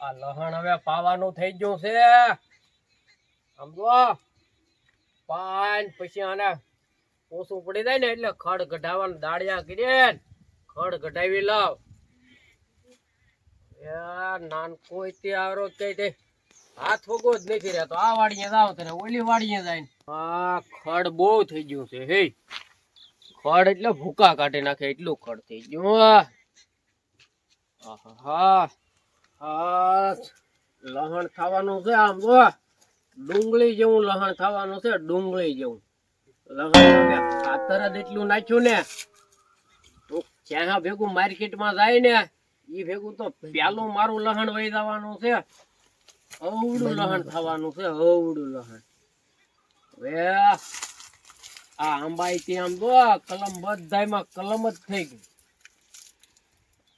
આ લહણ હવે પાવાનું થઈ ગયું છે. સમજો પાન, પછી આને ઓછું પડી જાય ને એટલે ખડ કઢાવવાનું દાળિયા કરીએ ખડ કઢાવી લાવ. નાનકો તે આવરો કે તે હાથ જ નથી રહેતો. આ વાડીએ જાવ તને ઓલી વાડીએ જાય આ ખડ બહુ થઈ ગયું છે, હે. ખડ એટલે ભૂકા કાઢી નાખે, એટલું ખડ થઈ ગયું. આહાહા. આ લહણ થવાનું છે આમ જો ડુંગળી જેવું લહણ થવાનું છે ડુંગળી જેવું. લહણ ખાતર જ એટલું નાખ્યું ને. તો જ્યાં ભેગું માર્કેટમાં જાય ને એ ભેગું તો પેલું મારું લહણ વહી જવાનું છે. અવડું લહણ થવાનું છે અવડું લહણ. હવે આ આંબાઈ થી આમ જો કલમ બધાયમાં કલમ જ થઈ ગઈ.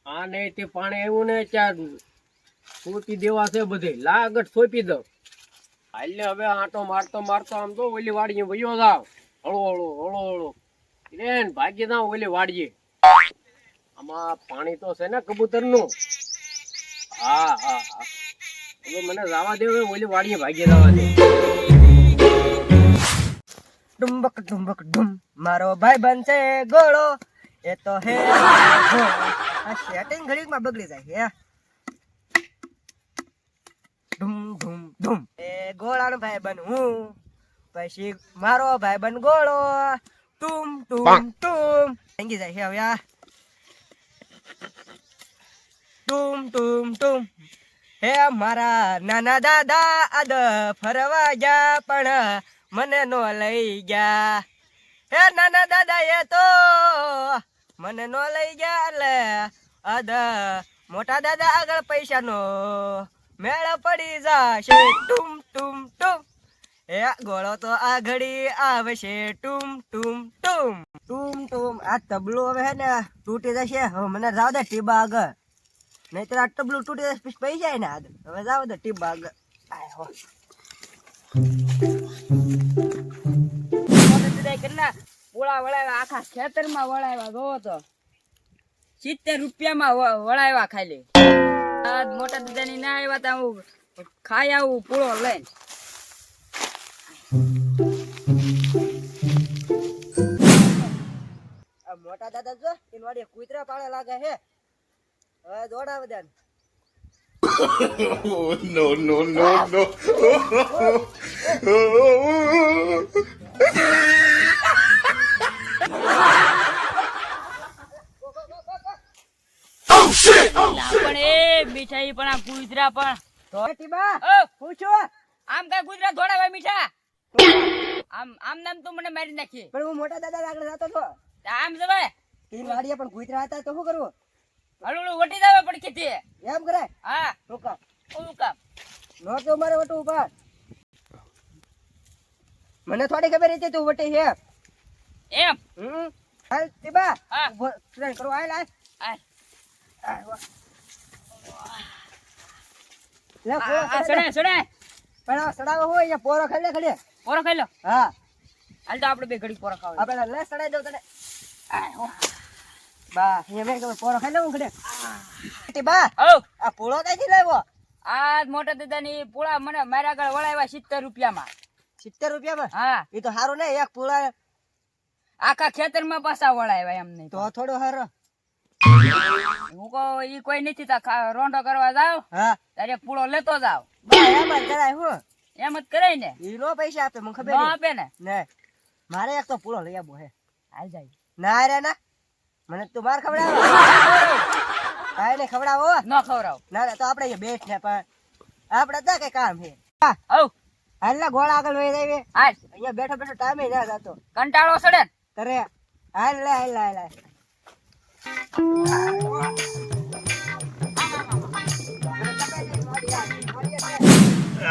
આ નહીં તે પાણી આવ્યું ને ત્યાં સોપી દેવા છે બધે. લાગટ સોપી દઉં. હાલે હવે આટો મારતો મારતો આમ તો ઓલી વાડીએ વયો જાવ. હળો હળો હળો હળો. રેન ભાગી જાવ ઓલી વાડીએ. આમાં પાણી તો છે ને કબૂતરનું હા હા હા. હવે મને જવા દે હવે ઓલી વાડીએ ભાગી જવા દે. ડુંબક ડુંબક ડુમ મારો ભાઈ બનશે ગોળો. એ તો હે. આ સેટિંગ ઘડીકમાં બગડી જાય. હે. ધૂમ ધૂમ ધૂમ. એ ગોળાનો ભાઈ બન હું. પછી મારો ભાઈ બન ગોળો ટુમ ટુમ ટુમ ભાંગી જાય હે હવે આ. ટુમ તુમ ટુમ હે મારા નાના દાદા આદ ફરવા ગયા પણ મને નો લઈ ગયા. હે નાના દાદા એ તો મને નો લઈ ગયા એટલે અદ મોટા દાદા આગળ પૈસાનો મેળ પડી જાશે. ટુમ ટુમ ટુમ. એ ગોળો તો આ ઘડી આવશે. ટુમ ટુમ ટુમ. ટુમ ટુમ. આ તબલું હવે હે ને તૂટી જશે. હવે મને જાવ દે ટીબા આગળ નહીતર આ તબલું તૂટી જશે પછી પડી જાય ને આગળ હવે જાવ દે ટીબા આગળ હો. પોળા વળાવ્યા આખા ખેતરમાં વળાવ્યા જોવો તો. સિત્તેર રૂપિયામાં વ- વળાવ્યા ખાલી. આ મોટા દાદાની ના આવ્યા તા હું ખાઈ આવું પૂળો લઈને. આ મોટા દાદા જો એન વાડી કૂતરા પાળે લાગે હે હવે દોડાવ દે no, no, no, no. પણ એ મીઠાઈ પણ આ કુતરા પણ તો ટીબા ઓ પૂછો આમ કઈ કુતરા દોડાવે મીઠા આમ આમ નામ તું મને મારી નાખી પણ હું મોટા દાદા આગળ જતો હતો આમ જવાય એન વાડીએ પણ કૂતરા હતા તો શું કરવું હળું વટી જાવે પણ ખેતી એમ કરે હા શું કામ નો તો મારે વટું ઊભા મને થોડી ખબર હતી તું વટી હે એમ હમ હાલ ટીબા હા. ટ્રેન કરો હાલ હાલ સડાય. સડાય પણ સડાવો હોય અહીંયા પોરો ખાઈ લે ખડે પોરો ખાઈ લો. હા. હાલ તો આપણે બે ઘડી પોરો ખાવા આપણે લે સડાઈ દઉં તને બા અહીંયા મેં પોરો ખાઈ લઉં ખડે ટીબા ઓ આ પોળો ક્યાંથી લાવ્યો? આ મોટા દાદાની પોળા મને મારા આગળ વળાવ્યા સિત્તેર રૂપિયામાં. સિત્તેર રૂપિયામાં? હા. એ તો સારું ને એક પોળા આખા ખેતરમાં પાછા વળાવ્યા એમ નહીં તો થોડો હારો. હું કહું ઈ કોઈ નથી તા ખા- કરવા જાવ હા? ત્યારે પૂળો લેતો જાવ. બા જ કરાય હું. એમ જ કરાય ને? ઈ નો પૈસા આપે મને ખબર. આપે ને? ને મારે એક તો પૂળો લઈ આવો હે. હાલ જાય. ના રે ના. મને તું માર ખવડાવ. કાંઈ નહીં ખવડાવો ન ખવડાવ. ના ના, તો આપણે બેઠ ને પણ આપણે તો કઈ કામ છે હા. હવ. હાલ ના ગોળ આગળ વહી જાય હાલ. અહીંયા બેઠો બેઠો ટાઈમે ના જતો. કંટાળો સડે ને? કરે હાલ લે હાલ લે, હાલ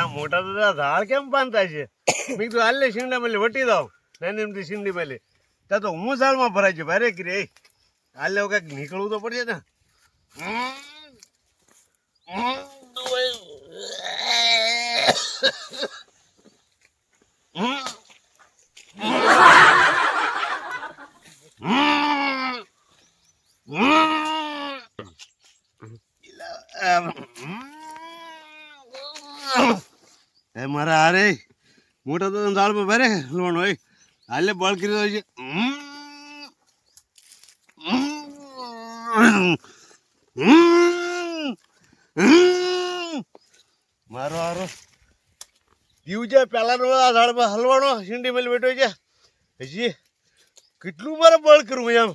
મોટા દાદા ઝાડ કેમ બાંધતા છે મેં કીધું હાલ લે શીંડા મેલે વટી દાવ નાની એમથી શીંડી મેલે ત્યાં તો હું ઝાડમાં ભરાઈ છે ભારે કરી હાલ લેવું કંઈક નીકળવું તો પડશે ને એ મારા હારે. મોટા તો દાળમાં ભરે લોણ હોય હાલે બળ કરી દો છે. મારો હારો. દીવ છે પેલાનો આ ઝાડમાં હલવાનો સિંડી મેલ બેઠો છે. હજી કેટલું મારે બળ કરવું એમ?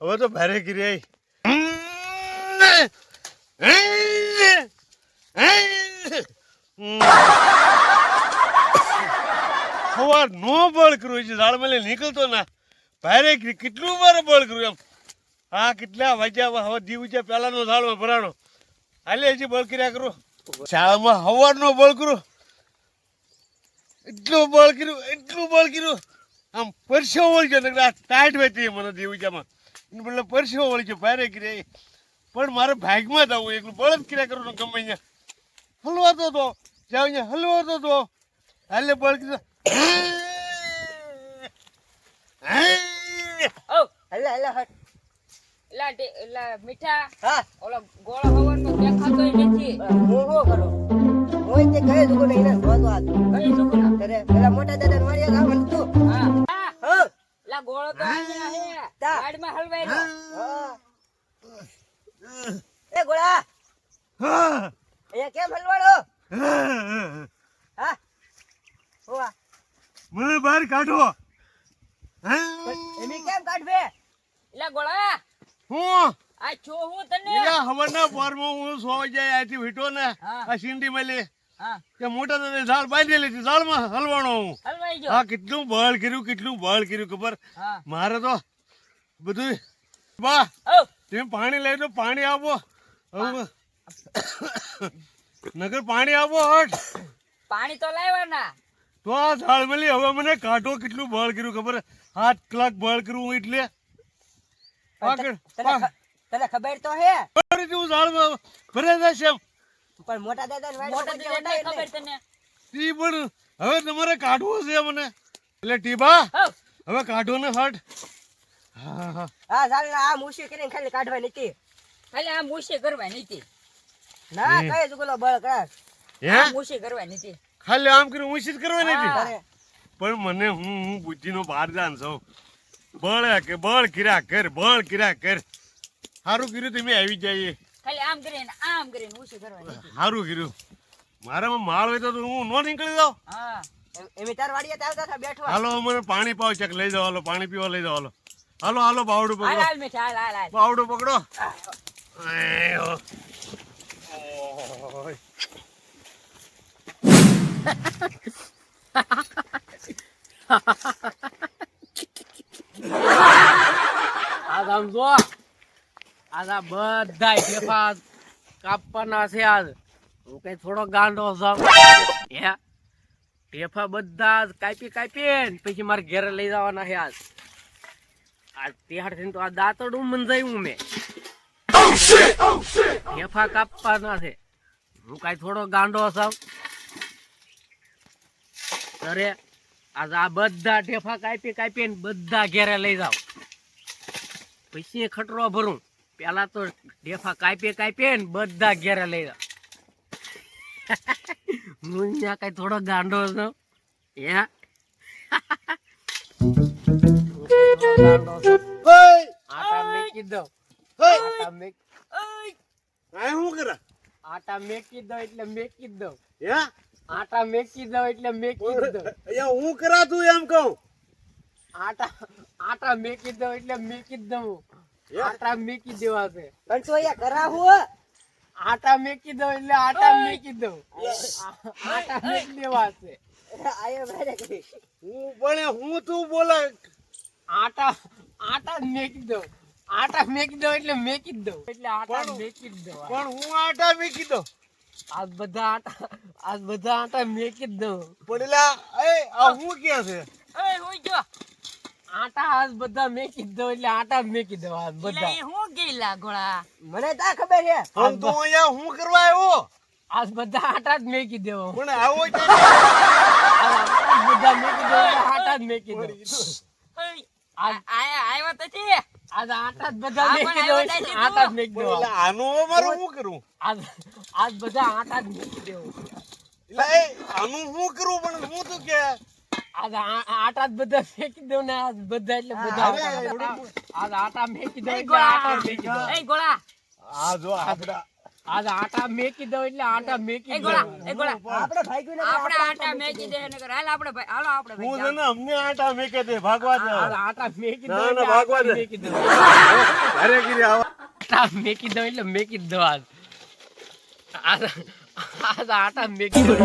હવે તો ભારે કરી આવી સવાર નો બળ કરવું છે, ઝાડ મેલે નીકળતો ના. ભારે કેટલું મારે બળ કરવું એમ. હા કેટલા વાગ્યા હવે દીવ છે, પેલાનો ઝાડમાં ભરાણો. હાલે હજી બળ કર્યા કરું. શાળામાં હવારનો બળ કરું. એટલું બળ કર્યું, એટલું બળ કર્યું. આમ પરસેવો વળી ગયો નકર આ ટાઈટ વેચી મને દેવીજામાં બદલે પરસેવો વળી ભારે કરી પણ મારે ભાગમાં જ આવું એકલું બળદ ક્રિયા કરું ને ગમે અહીંયા. હલવાતો તો. જ્યાં અહીંયા હલવાતો તો. હાલે બળ કીધું હલે હલે હટ. એલા એલા મીઠા. હા. ઓલો ગોળો હવાનો દેખાતોય નથી. હું શું કરું? હું તે ને? કઈ પેલા મોટા દાદા વાળીએ ગાવાનું તું. હા. હા. હા ગોળો તો અહીંયા હે. તા. ગાડીમાં હા. એ ગોળા. અહીંયા કેમ હલવાડો? હા. હોવા. મને બહાર કાઢો. એની કેમ કાઢવે? એટલે ગોળા. હું? આ છો હું તને? એલા હવારના પોરમાં હું સો જાય આથી વીટો ને હા. આ સિંડી મળી હા. કે મોટા દાદા ઝાડ બાંધેલી હતી ઝાડમાં હલવાનો હું. હલવાઈ ગયો. હા કેટલું બળ કર્યું કેટલું બળ કર્યું ખબર? હા. મારે તો બધું બા. ઓ તમે પાણી લઈ તો પાણી આપો. નગર પાણી આપો હટ. પાણી તો લાવવાના તો આ ઝાડ મળી હવે મને કાઢો કેટલું બળ કર્યું ખબર? હાથ કલાક બળ કર્યું એટલે. પાકડ તને ખબર તો હે? જેવું ઝાડમાં ભરે જશે પણ મોટા દાદા મોટા દીદી ખબર તને. ઈ પણ હવે તમારે કાઢવું છે મને. એટલે ટીબા હવે કાઢો ને હટ. હા ચાલ આ મુશી કરીને ખાલી કાઢવા નથી ખાલી આ મૂછી કરવા નથી ના. કઈ જુગલો બળ કર હે? આ મૂછી કરવા નથી ખાલી આમ કર્યું મુશી કરવાની હતી. પણ મને હું હું બુદ્ધિનો બહાર જાન છું. બળ કે બળ કિરા કર બળ કિરા કર. સારું કર્યું તમે આવી જઈએ. ખાલી આમ કરીને આમ કરીને મૂછી કરવા સારું કર્યું મારામાં માળ હોય તો હું નો નીકળી જાઉં? હા. એમ- તાર વાડીએ આવતા બેઠવા. હાલો મને પાણી પાવ ચક લઈ જાવ હાલો પાણી પીવા લઈ હાલો. હાલો હાલો બાવડું પકડો. બાવડું પકડો આયો. ઓય. આજ આમ જો આજ આ બધા ઢેફા કાપવાના છે આજ. હું કઈ થોડો ગાંડો છું. હે? ઢેફા બધા કાપી કાપી પછી મારે ઘેરે લઈ જવાના છે આજ. આજ ત્યાર થઈને તો આ દાંતડું મંજાયું મેં. ઢેફા કાપવાના છે. હું કઈ થોડો ગાંડો સાવ અરે આજ આ બધા ઢેફા કાપી કાપી ને બધા ઘેરે લઈ જાવ પછી ખટરો ભરું. પેલા તો ઢેફા કાપી કાપી ને બધા ઘેરે લઈ જાવ હું ત્યાં કઈ થોડો ગાંડો હતો હે. આટા મેકી દો કરે એટલે મેકી દો હે અહીંયા હું કરાતું એમ કહું આટા આટા મેકી દો એટલે મેકી દઉં આટા મેકી દેવા છે પણ તું અહીંયા કરાવું આટા મેકી દો એટલે આટા મેકી દો આટા મેકી દેવા છે આયો ભાઈ હું પણ હું તું બોલે આટા આટા જ મેકી દો આટા મેકી દો એટલે મેકી જ દો એટલે આટા પણ- મેકી જ દો પણ હું આટા મૂકી દો આજ બધા આટા આજ બધા આટા મેકી જ દો પણ એલા એ આ હું કે છે? ઓય હું જો આટા આજ બધા મેકી જ દો એટલે આટા જ મેકી દો આજ એટલે બધા. એ હું ગયેલા ગોળા? મને તા ખબર છે. પણ તું અહીંયા હું કરવા આવ્યો? આજ બધા આટા જ મેકી દેવો પણ આવો છે આજ બધા મેકી દો એટલે આટા જ મેકી દો ઓય આજ આયા આવ્યા તો છે. આજ આટા બધા મેકી એટલે આટા. મેકી પણ દો એલા આનું હવે શું કરું? આજ આજ બધા આટા જ દેવું દેવો એટલે આનું શું કરું? પણ હું તો કે આજ આ- આટા જ બધા ફેંકી દઉં ને આજ બધા એટલે બધા આજ આટા મેકી દઉં આટા મેકી દઉં. એ ગોળા. આ જો આપડા આજ આટા મેકી દઉં એટલે આટા મેકી દો. એ ગોળા. આપણે ભાઈ ગયું આપણે આટા મેકી દે નકર હાલ આપણે ભાઈ હાલો આપણે ભાઈ હું ને અમને આટા મેકે દે ભાગવા દે. આજ આટા મેકી દો ના, ભાગવા દે. મેકી દો. અરે ગીરી આવા આટા મેકી દઉં એટલે મેકી દો આજ. આજ આટા મેકી દઉં